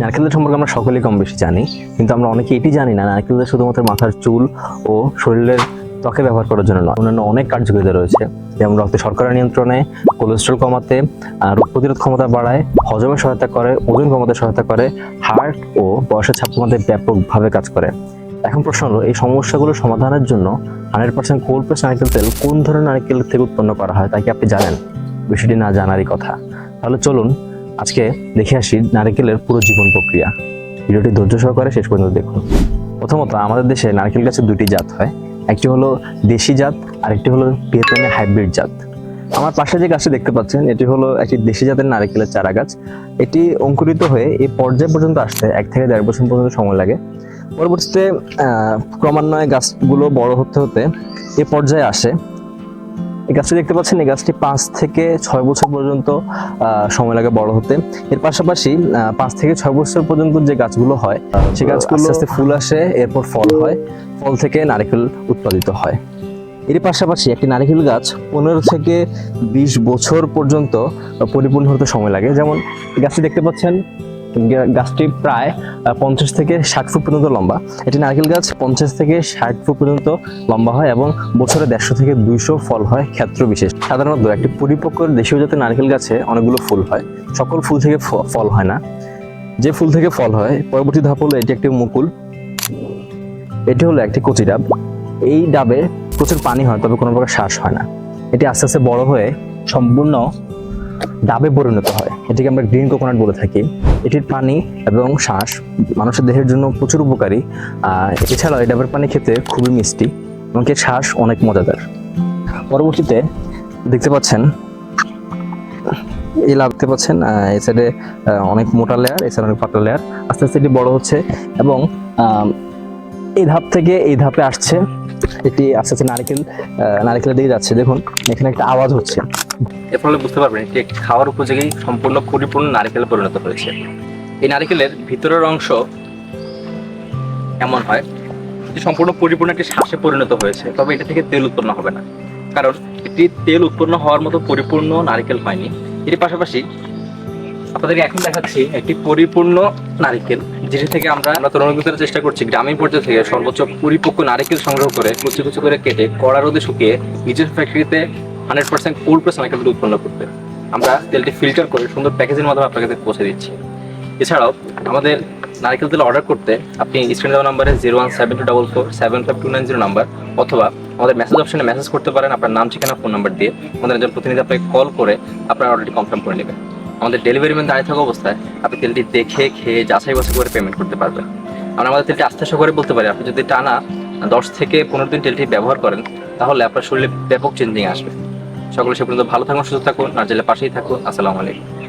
নারকেল তেল সম্পর্কে আমরা সকলেই কম বেশি জানি, কিন্তু আমরা অনেকে এটি জানি না, নারকেল শুধুমাত্র মাথার চুল ও শরীরের ত্বকে ব্যবহার করার জন্য নয়, অন্যান্য অনেক কার্যকারিতা রয়েছে, যেমন রক্তে শর্করা নিয়ন্ত্রণে কোলেস্ট্রল কমাতে রোগ প্রতিরোধ ক্ষমতা বাড়ায়, হজমে সহায়তা করে, ওজন কমাতে সহায়তা করে, হার্ট ও বয়সের ছাপ কমাতে ব্যাপকভাবে কাজ করে। এখন প্রশ্ন হলো, এই সমস্যাগুলো সমাধানের জন্য হান্ড্রেড পার্সেন্ট কোল্ড প্রেস নারকেল তেল কোন ধরনের নারকেল থেকে উৎপন্ন করা হয়, তা কি আপনি জানেন? বিষয়টি না জানারই কথা। তাহলে চলুন আজকে দেখে আসি নারকেলের পুরো জীবন প্রক্রিয়া। ভিডিওটি ধৈর্য সহকারে শেষ পর্যন্ত দেখুন। প্রথমত, আমাদের দেশে নারকেল গাছের দুটি জাত হয়। একটি হলো দেশি জাত আর একটি হলো ভিয়েতনামি হাইব্রিড জাত। আমার পাশে যে গাছটি দেখতে পাচ্ছেন, এটি হলো একটি দেশি জাতের নারকেলের চারা গাছ। এটি অঙ্কুরিত হয়ে এই পর্যায় পর্যন্ত আসতে এক থেকে দেড় বছর পর্যন্ত সময় লাগে। পরবর্তীতে ক্রমান্বয়ে গাছগুলো বড় হতে হতে এ পর্যায়ে আসে। এই গাছটি দেখতে পাচ্ছেন, এই গাছটি পাঁচ থেকে ছয় বছর পর্যন্ত সময় লাগে বড় হতে। এর পাশাপাশি পাঁচ থেকে ছয় বছর পর্যন্ত যে গাছগুলো হয় সেই গাছগুলো আস্তে আস্তে ফুল আসে, এরপর ফল হয়, ফল থেকে নারিকেল উৎপাদিত হয়। এর পাশাপাশি একটি নারকেল গাছ পনেরো থেকে বিশ বছর পর্যন্ত পরিপূর্ণ হতে সময় লাগে। যেমন গাছটি দেখতে পাচ্ছেন গাছটি প্রায় পঞ্চাশ থেকে ষাট ফুট পর্যন্ত লম্বা। এটি নারকেল গাছ, পঞ্চাশ থেকে ষাট ফুট পর্যন্ত লম্বা হয় এবং বছরে দেড়শো থেকে দুইশো ফল হয় ক্ষেত্র বিশেষ সাধারণত একটি পরিপক্ক দেশীয় জাতের নারকেল গাছে অনেকগুলো ফুল হয়। সকল ফুল থেকে ফল হয় না। যে ফুল থেকে ফল হয়, পরবর্তী ধাপ হলো এটি একটি মুকুল। এটি হলো একটি কচি ডাব। এই ডাবে প্রচুর পানি হয়, তবে কোনো প্রকার শ্বাস হয় না। এটি আস্তে আস্তে বড় হয়ে সম্পূর্ণ ডাবে পরিণত হয়। এটিকে আমরা গ্রিন কোকোনাট বলে থাকি। এটির পানি এবং শ্বাস মানুষের দেহের জন্য প্রচুর উপকারী। এছাড়াও এই ডাবের পানি খেতে খুবই মিষ্টি এবং এর শ্বাস অনেক মজাদার। পরবর্তীতে দেখতে পাচ্ছেন, এই লাভ দেখতে পাচ্ছেন এই সাইডে অনেক মোটা লেয়ার এই সাইডে অনেক পাতলা লেয়ার আস্তে আস্তে এটি বড় হচ্ছে এবং এই ধাপ থেকে এই ধাপে আসছে। এটি আস্তে আস্তে নারকেল নারকেলের দিকে যাচ্ছে। দেখুন, এখানে একটা আওয়াজ হচ্ছে। এর ফলে বুঝতে পারবেন এটি একটি খাওয়ার উপযোগী সম্পূর্ণ পরিপূর্ণ নারকেলে পরিণত হয়েছে। এই নারকেলের ভিতরের অংশ এমন হয় সম্পূর্ণ পরিপূর্ণ একটি শ্বাসে পরিণত হয়েছে, তবে এটা থেকে তেল উৎপন্ন হবে না। কারণ এটি তেল উৎপন্ন হওয়ার মতো পরিপূর্ণ নারকেল হয়নি। এর পাশাপাশি আপনাদেরকে এখন দেখাচ্ছি একটি পরিপূর্ণ নারকেল। যেটি থেকে আমরা তরুণ করার চেষ্টা করছি, গ্রামীণ পর্যায়ে থেকে সর্বোচ্চ পরিপক্ক নারিকেল সংগ্রহ করে কুচি কুচি করে কেটে কড়া রোদে শুকিয়ে নিজের ফ্যাক্টরিতে হান্ড্রেড পার্সেন্ট কোল্ড প্রেস নারকেল উৎপন্ন করতে। আমরা তেলটি ফিল্টার করে সুন্দর প্যাকেজের মাধ্যমে আপনাকে পৌঁছে দিচ্ছি। এছাড়াও আমাদের নারিকেল তেল অর্ডার করতে আপনি স্ক্রিন দেওয়া নাম্বারে zero one seven two double four seven five two nine zero number অথবা আমাদের মেসেজ অপশনে মেসেজ করতে পারেন, আপনার নাম, ঠিকানা ফোন নাম্বার দিয়ে। আমাদের একজন প্রতিনিধি আপনাকে কল করে আপনার অর্ডারটি কনফার্ম করে নেবেন। আমাদের ডেলিভারি ম্যান দাঁড়িয়ে থাকা অবস্থায় আপনি তেলটি দেখে খেয়ে যাচাই বাছাই করে পেমেন্ট করতে পারবেন। আমরা আমাদের তেলটি আস্তে আস্তে করে বলতে পারি, আপনি যদি টানা দশ থেকে পনেরো দিন তেলটি ব্যবহার করেন, তাহলে আপনার শরীরে ব্যাপক চেঞ্জিং আসবে। সকলে সে পর্যন্ত ভালো থাকুন, সুস্থ থাকুন আর জেলে পাশেই থাকুন, আসসালামু আলাইকুম।